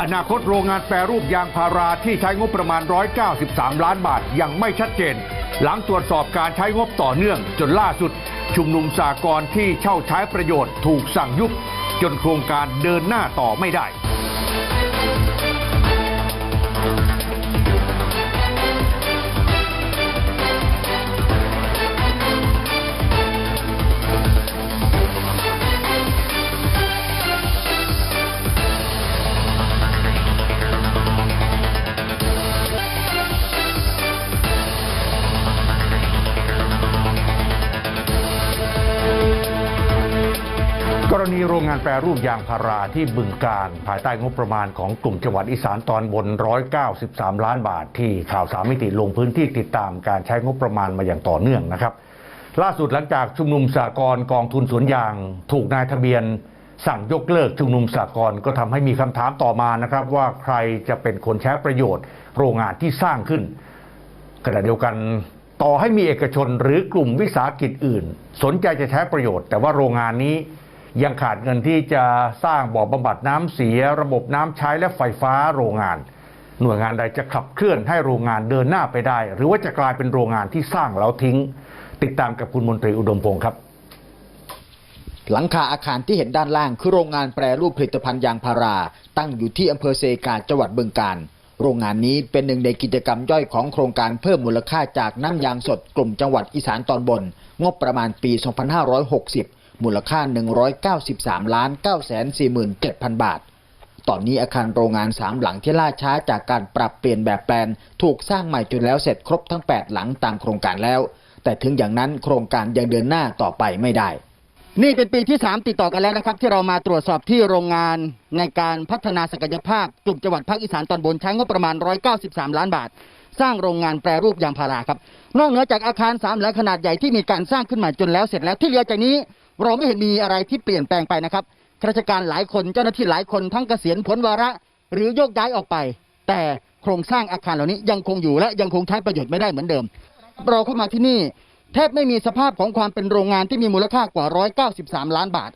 อนาคตโรงงานแปรรูปยางพาราที่ใช้งบประมาณ 193 ล้านบาทยังไม่ชัดเจน หลังตรวจสอบการใช้งบต่อเนื่องจนล่าสุด ชุมนุมสากลที่เช่าใช้ประโยชน์ถูกสั่งยุบจนโครงการเดินหน้าต่อไม่ได้ กรณีโรงงานแปรรูปยางพาราที่บึงการ ภายใต้งบประมาณของกลุ่มจังหวัดอีสานตอนบน 193 ล้านบาท ที่ข่าวสามมิติลงพื้นที่ติดตามการใช้งบประมาณมาอย่างต่อเนื่องนะครับ ล่าสุดหลังจากชุมนุมสากลกองทุนสวนยาง ถูกนายทะเบียน สั่งยกเลิกชุมนุมสากลก็ทำให้มีคำถามต่อมานะครับ ว่าใครจะเป็นคนใช้ประโยชน์ โรงงานที่สร้างขึ้นขณะเดียวกันต่อให้มีเอกชนหรือกลุ่มวิสาหกิจอื่น สนใจจะใช้ประโยชน์ แต่ว่าโรงงานนี้ ยังขาดเงินที่จะสร้างบ่อบำบัดน้ำเสีย ระบบน้ำใช้และไฟฟ้าโรงงาน หน่วยงานใดจะขับเคลื่อนให้โรงงานเดินหน้าไปได้ หรือว่าจะกลายเป็นโรงงานที่สร้างแล้วทิ้ง ติดตามกับคุณมนตรีอุดมพงศ์ครับหลังคาอาคารที่เห็นด้านล่างคือโรงงานแปรรูปผลิตภัณฑ์ยางพารา ตั้งอยู่ที่อำเภอเซกาจังหวัดบึงกาฬโรงงานนี้เป็นหนึ่งในกิจกรรมย่อยของโครงการเพิ่มมูลค่าจากน้ำยางสดกลุ่มจังหวัดอีสานตอนบน งบประมาณปี 2560 มูลค่า 193ล้าน947,000 บาท ตอนนี้อาคารโรงงานสามหลังที่ล่าช้าจากการปรับเปลี่ยนแบบแปลน ถูกสร้างใหม่จนแล้วเสร็จครบทั้ง 8 หลังตามโครงการแล้ว แต่ถึงอย่างนั้นโครงการยังเดินหน้าต่อไปไม่ได้ นี่เป็นปีที่ 3 ติดต่อกันแล้วนะครับ ที่เรามาตรวจสอบที่โรงงานในการพัฒนาศักยภาพกลุ่มจังหวัดภาคอีสานตอนบนใช้งบประมาณ 193 ล้านบาทสร้างโรงงานแปรรูปยางพาราครับ นอกเหนือจากอาคารสามหลังขนาดใหญ่ที่มีการสร้างขึ้นมาจนแล้วเสร็จแล้วที่เหลือจากนี้ เราไม่เห็นมีอะไรที่เปลี่ยนแปลงไปนะครับข้าราชการหลายคนเจ้าหน้าที่หลายคนทั้งเกษียณผลวาระ หรือโยกย้ายออกไป แต่โครงสร้างอาคารเหล่านี้ยังคงอยู่และยังคงใช้ประโยชน์ไม่ได้เหมือนเดิม เราเข้ามาที่นี่ แทบไม่มีสภาพของความเป็นโรงงานที่มีมูลค่ากว่า 193 ล้านบาท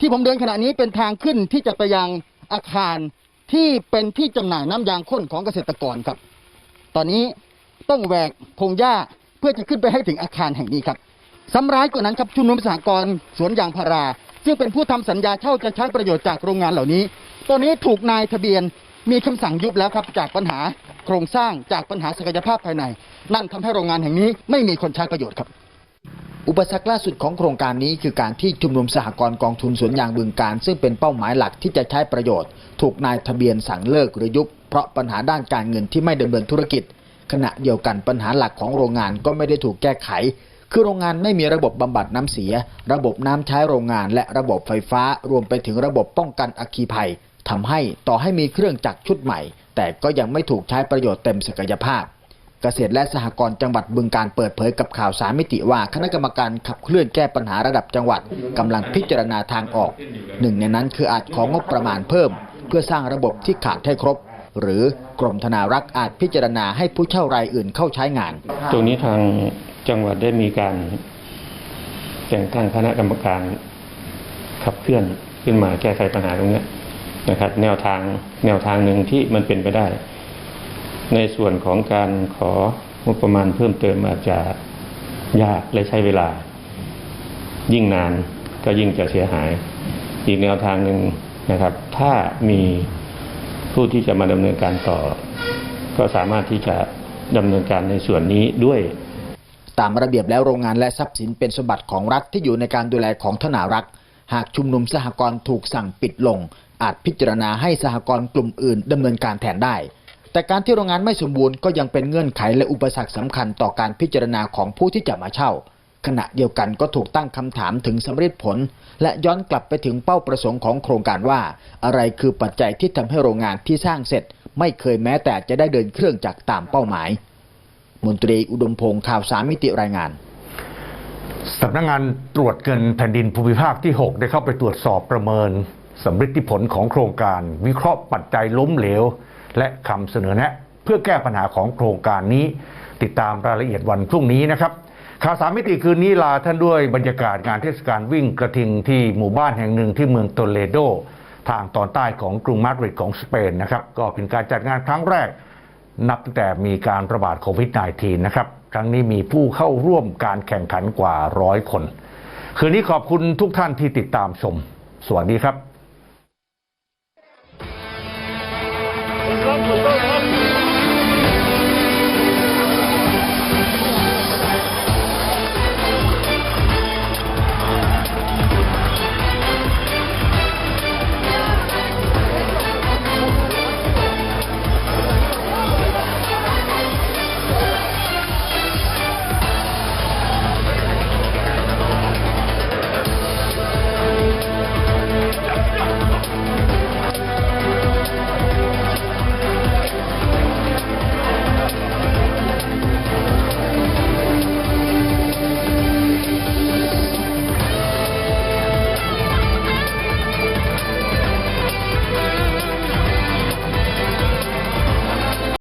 ที่ผมเดินขณะนี้เป็นทางขึ้นที่จะไปยังอาคารที่เป็นที่จำหน่ายน้ำยางข้นของเกษตรกรครับ ตอนนี้ต้องแหวกพงหญ้าเพื่อจะขึ้นไปให้ถึงอาคารแห่งนี้ครับ ซ้ำร้ายกว่านั้นครับชุมนุมสหกรณ์สวนยางพารา ซึ่งเป็นผู้ทำสัญญาเช่าจะใช้ประโยชน์จากโรงงานเหล่านี้ ตอนนี้ถูกนายทะเบียนมีคำสั่งยุบแล้วครับจากปัญหาโครงสร้างจากปัญหาศักยภาพภายใน นั่นทำให้โรงงานแห่งนี้ไม่มีคนใช้ประโยชน์ครับ อุปสรรคล่าสุดของโครงการนี้คือการที่ชุมนุมสหกรณ์กองทุนสวนยางบึงการ ซึ่งเป็นเป้าหมายหลักที่จะใช้ประโยชน์ ถูกนายทะเบียนสั่งเลิกหรือยุบเพราะปัญหาด้านการเงินที่ไม่ดำเนินธุรกิจ ขณะเดียวกันปัญหาหลักของโรงงานก็ไม่ได้ถูกแก้ไข คือโรงงานไม่มีระบบบำบัดน้ำเสีย ระบบน้ำใช้โรงงาน และระบบไฟฟ้ารวมไปถึงระบบป้องกันอัคคีภัยทำให้ต่อให้มีเครื่องจักรชุดใหม่ แต่ก็ยังไม่ถูกใช้ประโยชน์เต็มศักยภาพ เกษตรและสหกรณ์จังหวัดบึงการเปิดเผยกับข่าวสารมิติว่าคณะกรรมการขับเคลื่อนแก้ปัญหาระดับจังหวัดกำลังพิจารณาทางออก หนึ่งในนั้นคืออาจของงบประมาณเพิ่ม เพื่อสร้างระบบที่ขาดให้ครบหรือกรมธนารักษ์อาจพิจารณาให้ผู้เช่ารายอื่นเข้าใช้งาน ตรงนี้ทาง จังหวัดได้มีการแต่งตั้งคณะกรรมการขับเคลื่อนขึ้นมาแก้ไขปัญหาตรงนี้นะครับ แนวทางแนวทางหนึ่งที่มันเป็นไปได้ ในส่วนของการของบประมาณเพิ่มเติมอาจจะยากและใช้เวลา ยิ่งนานก็ยิ่งจะเสียหาย อีกแนวทางหนึ่งนะครับ ถ้ามีผู้ที่จะมาดำเนินการต่อ ก็สามารถที่จะดำเนินการในส่วนนี้ด้วย ตามระเบียบแล้วโรงงานและทรัพย์สินเป็นสมบัติของรัฐที่อยู่ในการดูแลของธนารักษ์ หากชุมนุมสหกรณ์ถูกสั่งปิดลง อาจพิจารณาให้สหกรณ์กลุ่มอื่นดำเนินการแทนได้ แต่การที่โรงงานไม่สมบูรณ์ก็ยังเป็นเงื่อนไขและอุปสรรคสำคัญต่อการพิจารณาของผู้ที่จะมาเช่า ขณะเดียวกันก็ถูกตั้งคำถามถึงสำเร็จผล และย้อนกลับไปถึงเป้าประสงค์ของโครงการว่า อะไรคือปัจจัยที่ทำให้โรงงานที่สร้างเสร็จ ไม่เคยแม้แต่จะได้เดินเครื่องจักรตามเป้าหมาย มนตรีอุดมพงศ์ข่าวสามมิติรายงานสำนักงานตรวจเงินแผ่นดินภูมิภาคที่ 6 ได้เข้าไปตรวจสอบประเมินสำฤทธิผลของโครงการ วิเคราะห์ปัจจัยล้มเหลว และคำเสนอแนะ เพื่อแก้ปัญหาของโครงการนี้ ติดตามรายละเอียดวันพรุ่งนี้นะครับ ข่าวสามมิติคืนนี้ลาท่านด้วยบรรยากาศงานเทศกาลวิ่งกระทิงที่หมู่บ้านแห่งหนึ่งที่เมืองโตเลโด ทางตอนใต้ของกรุงมาดริดของสเปนนะครับก็เป็นการจัดงานครั้งแรก นับตั้งแต่มีการระบาดโควิด -19 นะครับ ครั้งนี้มีผู้เข้าร่วมการแข่งขันกว่าร้อยคน คืนนี้ขอบคุณทุกท่านที่ติดตามชม สวัสดีครับ